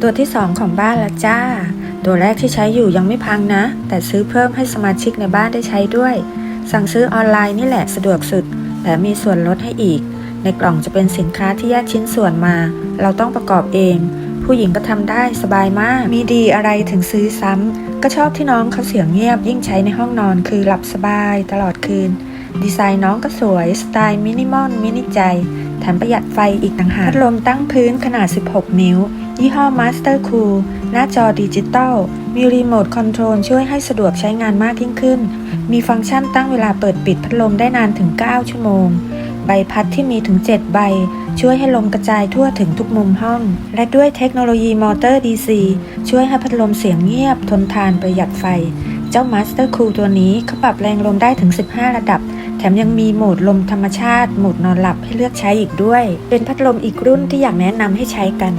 ตัวที่2ของบ้านละจ้า ตัวแรกที่ใช้อยู่ยังไม่พังนะ แต่ซื้อเพิ่มให้สมาชิกในบ้านได้ใช้ด้วย สั่งซื้อออนไลน์นี่แหละสะดวกสุดแต่มีส่วนลดให้อีก ในกล่องจะเป็นสินค้าที่แยกชิ้นส่วนมา เราต้องประกอบเอง ผู้หญิงก็ทำได้สบายมาก มีดีอะไรถึงซื้อซ้ำก็ชอบที่น้องเขาเสียงเงียบ ยิ่งใช้ในห้องนอนคือหลับสบายตลอดคืน ดีไซน์น้องก็สวย สไตล์มินิมอลมินิใจ แถมประหยัดไฟอีกต่างหากพัดลมตั้งพื้นขนาด 16 นิ้ว ยี่ห้อ Master Cool หน้าจอดิจิตอล มีรีโมทคอนโทรลช่วยให้สะดวกใช้งานมากยิ่งขึ้น มีฟังก์ชันตั้งเวลาเปิดปิดพัดลมได้นานถึง 9 ชั่วโมง ใบพัดที่มีถึง 7 ใบ ช่วยให้ลมกระจายทั่วถึงทุกมุมห้อง และด้วยเทคโนโลยีมอเตอร์ DC ช่วยให้พัดลมเสียงเงียบ ทนทานประหยัดไฟ เจ้า Master Cool ตัวนี้เขาปรับแรงลมได้ถึง 15 ระดับแถมยังมีโหมดลมธรรมชาติ โหมดนอนหลับให้เลือกใช้อีกด้วย เป็นพัดลมอีกรุ่นที่อยากแนะนำให้ใช้กัน